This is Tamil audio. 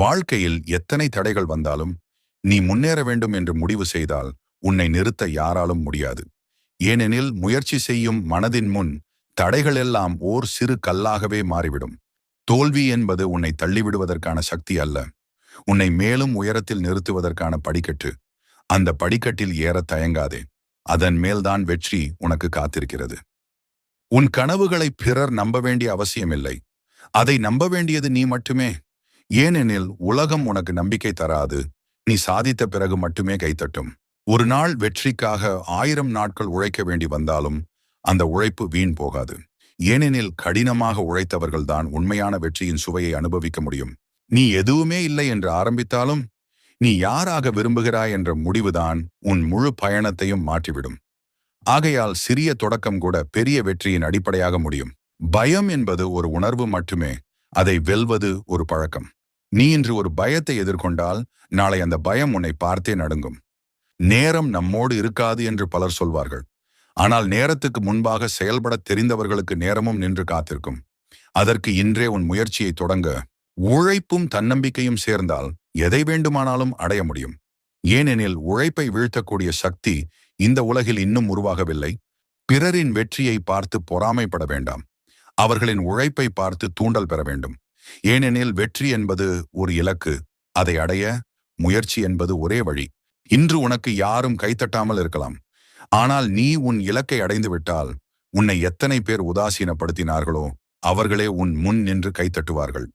வாழ்க்கையில் எத்தனை தடைகள் வந்தாலும் நீ முன்னேற வேண்டும் என்று முடிவு செய்தால் உன்னை நிறுத்த யாராலும் முடியாது. ஏனெனில் முயற்சி செய்யும் மனதின் முன் தடைகள் எல்லாம் ஓர் சிறு கல்லாகவே மாறிவிடும். தோல்வி என்பது உன்னை தள்ளிவிடுவதற்கான சக்தி அல்ல. உன்னை மேலும் உயரத்தில் நிறுத்துவதற்கான படிக்கட்டு. அந்த படிக்கட்டில் ஏற தயங்காதே. அதன் மேல்தான் வெற்றி உனக்கு காத்திருக்கிறது. உன் கனவுகளை பிறர் நம்ப வேண்டிய அவசியமில்லை. அதை நம்ப வேண்டியது நீ மட்டுமே. ஏனெனில் உலகம் உனக்கு நம்பிக்கை தராது. நீ சாதித்த பிறகு மட்டுமே கைத்தட்டும் ஒரு நாள் வெற்றிக்காக ஆயிரம் நாட்கள் உழைக்க வேண்டி வந்தாலும் அந்த உழைப்பு வீண் போகாது. ஏனெனில் கடினமாக உழைத்தவர்கள்தான் உண்மையான வெற்றியின் சுவையை அனுபவிக்க முடியும். நீ எதுவுமே இல்லை என்று ஆரம்பித்தாலும் நீ யாராக விரும்புகிறாய் என்ற முடிவுதான் உன் முழு பயணத்தையும் மாற்றிவிடும். ஆகையால் சிறிய தொடக்கம் கூட பெரிய வெற்றியின் அடிப்படையாக முடியும். பயம் என்பது ஒரு உணர்வு மட்டுமே. அதை வெல்வது ஒரு பழக்கம். நீ இன்று ஒரு பயத்தை எதிர்கொண்டால் நாளை அந்த பயம் உன்னை பார்த்தே நடுங்கும். நேரம் நம்மோடு இருக்காது என்று பலர் சொல்வார்கள். ஆனால் நேரத்துக்கு முன்பாக செயல்பட தெரிந்தவர்களுக்கு நேரமும் நின்று காத்திருக்கும். அதற்கு இன்றே உன் முயற்சியை தொடங்க உழைப்பும் தன்னம்பிக்கையும் சேர்ந்தால் எதை வேண்டுமானாலும் அடைய முடியும். ஏனெனில் உழைப்பை வீழ்த்தக்கூடிய சக்தி இந்த உலகில் இன்னும் உருவாகவில்லை. பிறரின் வெற்றியை பார்த்து பொறாமைப்பட வேண்டாம். அவர்களின் உழைப்பை பார்த்து தூண்டல் பெற வேண்டும். ஏனெனில் வெற்றி என்பது ஒரு இலக்கு அதை அடைய முயற்சி என்பது ஒரே வழி. இன்று உனக்கு யாரும் கைத்தட்டாமல் இருக்கலாம். ஆனால் நீ உன் இலக்கை அடைந்து விட்டால் உன்னை எத்தனை பேர் உதாசீனப்படுத்தினார்களோ அவர்களே உன் முன் நின்று கைத்தட்டுவார்கள்